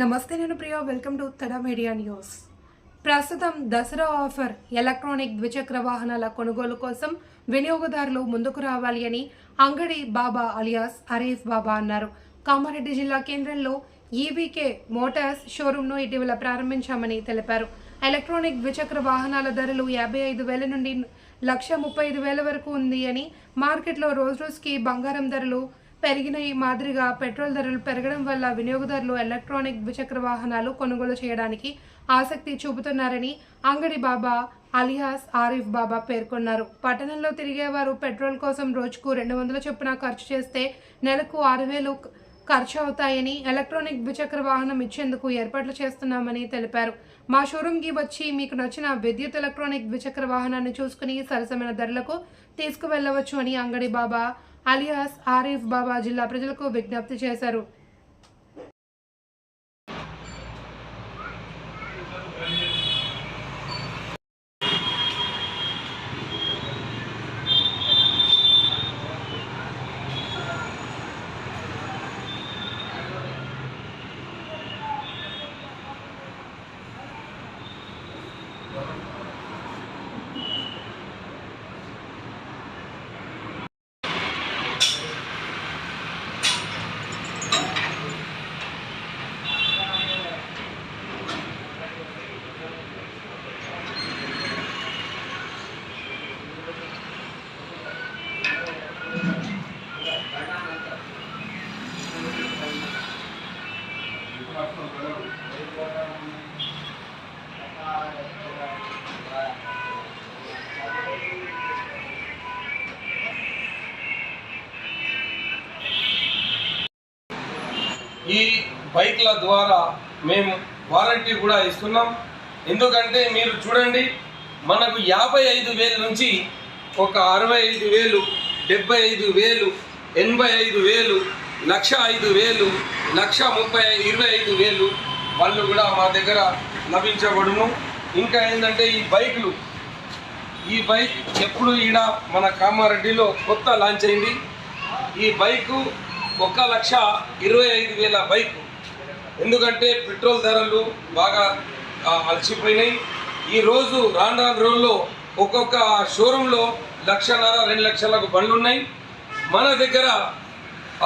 నమస్తే నేను Priya welcome to Tada media news ప్రస్తుతం దసరా ఆఫర్ ఎలక్ట్రానిక్ ద్విచక్ర వాహనాల కొనుగోలు కోసం వినియోగదారులు ముందుకు రావాలి అని అంగడి బాబా అలియాస్ అరీఫ్ బాబా అన్నారు. కామారెడ్డి జిల్లా కేంద్రంలో ఈవీకే మోటార్స్ షోరూంను ఇటీవల ప్రారంభించామని తెలిపారు. ఎలక్ట్రానిక్ ద్విచక్ర వాహనాల ధరలు యాభై ఐదు వేల నుండి లక్ష ముప్పై ఐదు వేల వరకు ఉంది అని మార్కెట్లో రోజు రోజుకి బంగారం ధరలు పెరిగిన ఈ మాదిరిగా పెట్రోల్ ధరలు పెరగడం వల్ల వినియోగదారులు ఎలక్ట్రానిక్ ద్విచక్ర వాహనాలు కొనుగోలు చేయడానికి ఆసక్తి చూపుతున్నారని అంగడి బాబా అలియాస్ ఆరిఫ్ బాబా పేర్కొన్నారు. పట్టణంలో తిరిగేవారు పెట్రోల్ కోసం రోజుకు రెండు వందల చొప్పున ఖర్చు చేస్తే నెలకు ఆరు వేలు ఖర్చు అవుతాయని ఎలక్ట్రానిక్ ద్విచక్ర వాహనం ఇచ్చేందుకు ఏర్పాట్లు చేస్తున్నామని తెలిపారు. మా షోరూంకి వచ్చి మీకు నచ్చిన విద్యుత్ ఎలక్ట్రానిక్ ద్విచక్ర వాహనాన్ని చూసుకుని సరసమైన ధరలకు తీసుకువెళ్ళవచ్చు అని అంగడి బాబా అలియాస్ ఆరిఫ్ బాబా జిల్లా ప్రజలకు విజ్ఞప్తి చేశారు. ఈ బైక్ల ద్వారా మేము వారంటీ కూడా ఇస్తున్నాం. ఎందుకంటే మీరు చూడండి మనకు యాభై ఐదు వేల నుంచి ఒక అరవై ఐదు వేలు డెబ్బై ఐదు వేలు ఎనభై ఐదు వేలు లక్ష ఐదు వేలు లక్ష ముప్పై ఇరవై ఐదు వేలు వాళ్ళు కూడా మా దగ్గర లభించబడును. ఇంకా ఏంటంటే ఈ బైకులు ఈ బైక్ ఎప్పుడు ఈడ మన కామారెడ్డిలో కొత్త లాంచ్ అయింది. ఈ బైకు ఒక లక్ష ఇరవై ఐదు వేల బైక్. ఎందుకంటే పెట్రోల్ ధరలు బాగా అలసిపోయినాయి. ఈ రోజు రాను రాను రోజుల్లో ఒక్కొక్క షోరూంలో లక్షన్నర రెండు లక్షలకు బండ్లు ఉన్నాయి మన దగ్గర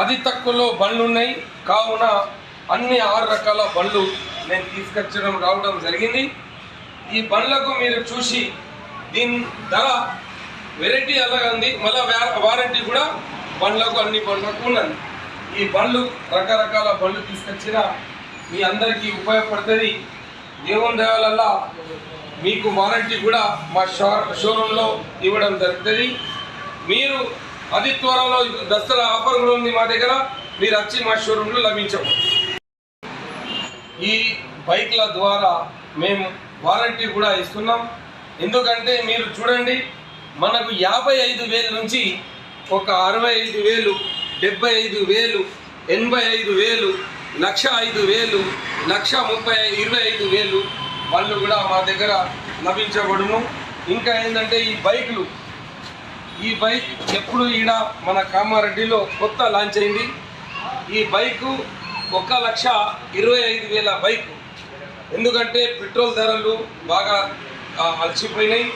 అతి తక్కువలో బండ్లు ఉన్నాయి కావున అన్ని ఆరు రకాల బండ్లు నేను తీసుకొచ్చడం రావడం జరిగింది. ఈ బండ్లకు మీరు చూసి దీని ధర వెరైటీ అలాగే ఉంది. మళ్ళీ వారంటీ కూడా బండ్లకు అన్ని బండ్లకు ఉన్నది. ఈ బండ్లు రకరకాల బండ్లు తీసుకొచ్చిన మీ అందరికీ ఉపయోగపడుతుంది. దేవుని దేవాలల్లా మీకు వారంటీ కూడా మా షో షోరూంలో ఇవ్వడం జరుగుతుంది. మీరు అతి త్వరలో దసరా ఆఫర్ కూడా ఉంది మా దగ్గర. మీరు వచ్చి మా షోరూంలో లభించవు ఈ బైక్ల ద్వారా మేము వారంటీ కూడా ఇస్తున్నాం. ఎందుకంటే మీరు చూడండి మనకు యాభై ఐదు వేల నుంచి ఒక అరవై ఐదు వేలు డెబ్బై ఐదు వేలు ఎనభై ఐదు వేలు లక్ష ఐదు వేలు లక్ష ముప్పై ఇరవై ఐదు వేలు వాళ్ళు కూడా మా దగ్గర లభించబడును. ఇంకా ఏంటంటే ఈ బైకులు ఈ బైక్ ఎప్పుడు ఈడ మన కామారెడ్డిలో కొత్త లాంచ్ అయింది. ఈ బైకు ఒక లక్ష ఇరవై ఐదు వేల బైక్. ఎందుకంటే పెట్రోల్ ధరలు బాగా అలసిపోయినాయి.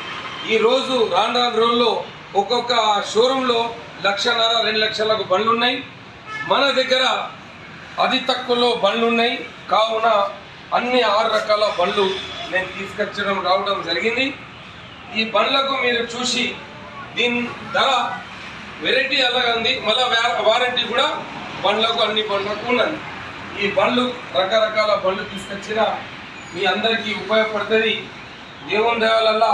ఈ రోజు రాను రాను రోజుల్లో ఒక్కొక్క షోరూంలో లక్షన్నర రెండు లక్షలకు బండ్లు ఉన్నాయి మన దగ్గర అతి తక్కువలో బండ్లు ఉన్నాయి కావున అన్ని ఆరు రకాల బండ్లు నేను తీసుకొచ్చడం రావడం జరిగింది. ఈ బండ్లకు మీరు చూసి దీని ధర వెరైటీ అలాగే ఉంది. మళ్ళీ వారంటీ కూడా బండ్లకు అన్ని బండ్లకు ఉన్నది. ఈ బండ్లు రకరకాల బండ్లు తీసుకొచ్చిన మీ అందరికీ ఉపయోగపడుతుంది. దేవుని దేవాలల్లా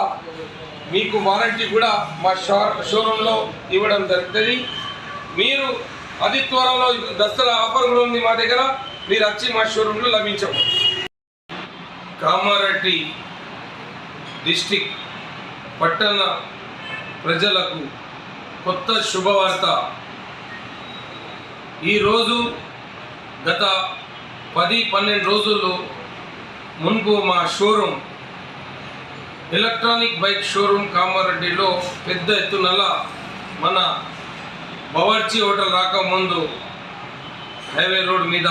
మీకు వారంటీ కూడా మా షో షోరూంలో ఇవ్వడం జరుగుతుంది. మీరు అతి త్వరలో దసరా ఆఫర్ కూడా ఉంది మా దగ్గర. మీరు వచ్చి మా షోరూంలో లభించవు కామారెడ్డి డిస్టిక్ పట్టణ ప్రజలకు కొత్త శుభవార్త. ఈరోజు గత పది పన్నెండు రోజుల్లో మున్పు మా షోరూమ్ ఎలక్ట్రానిక్ బైక్ షోరూమ్ కామారెడ్డిలో పెద్ద ఎత్తునల మన బవర్చి హోటల్ రాకముందు హైవే రోడ్ మీద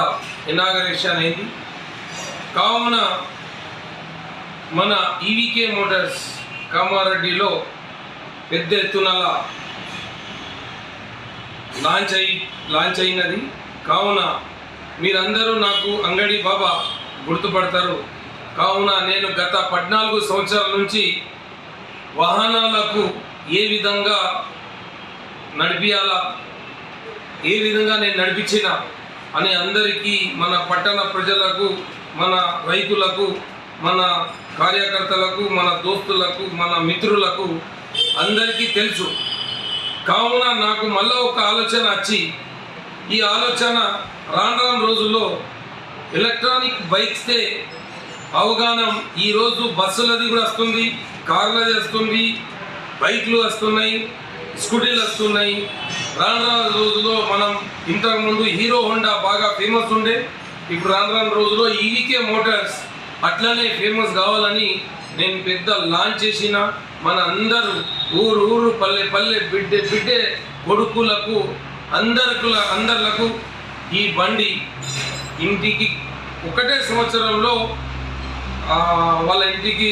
ఇనాగరేషన్ అయింది. కావున మన ఈవీకే మోటార్స్ కామారెడ్డిలో పెద్ద ఎత్తున లాంచ్ అయి లాంచ్ అయినది. కావున మీరందరూ నాకు అంగడి బాబా గుర్తుపడతారు. కావున నేను గత పద్నాలుగు సంవత్సరాల నుంచి వాహనాలకు ఏ విధంగా నడిపించాలా ఏ విధంగా నేను నడిపించిన? అని అందరికీ మన పట్టణ ప్రజలకు మన రైతులకు మన కార్యకర్తలకు మన దోస్తులకు మన మిత్రులకు అందరికీ తెలుసు. కావున నాకు మళ్ళీ ఒక ఆలోచన వచ్చి ఈ ఆలోచన రాను రాను రోజుల్లో ఎలక్ట్రానిక్ బైక్స్తే అవగాహన ఈరోజు బస్సులది కూడా వస్తుంది కార్లది వస్తుంది బైక్లు వస్తున్నాయి స్కూటీలు వస్తున్నాయి. రాను రాను రోజుల్లో మనం ఇంతకుముందు హీరో హోండా బాగా ఫేమస్ ఉండే ఇప్పుడు రాను రాను రోజుల్లో ఈవీకే మోటార్స్ అట్లనే ఫేమస్ కావాలని నేను పెద్ద లాంచ్ చేసిన. మన అందరూ ఊరు ఊరు పల్లె పల్లె బిడ్డే బిడ్డే కొడుకులకు అందరికి అందర్లకు ఈ బండి ఇంటికి ఒకటే సంవత్సరంలో వాళ్ళ ఇంటికి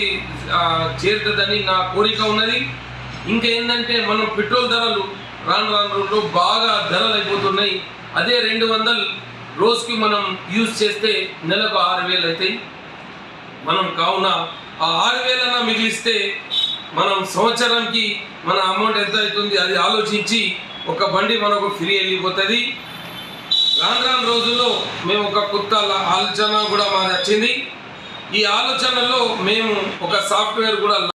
చేరుతుందని నా కోరిక ఉన్నది. ఇంకా ఏంటంటే మనం పెట్రోల్ ధరలు రాను రాను రోజుల్లో బాగా ధరలు అయిపోతున్నాయి. అదే రెండు వందలు రోజుకి మనం యూజ్ చేస్తే నెలకు ఆరు వేలు అవుతాయి. మనం కావున ఆ ఆరు వేలన్నా మిగిలిస్తే మనం సంవత్సరానికి మన అమౌంట్ ఎంత అవుతుంది అది ఆలోచించి ఒక బండి మనకు ఫ్రీ వెళ్ళిపోతుంది. రాను రాను రోజుల్లో మేము ఒక కొత్త ఆలోచన కూడా మాది వచ్చింది ఈ ఆలోచనలో మేము ఒక సాఫ్ట్వేర్ కూడా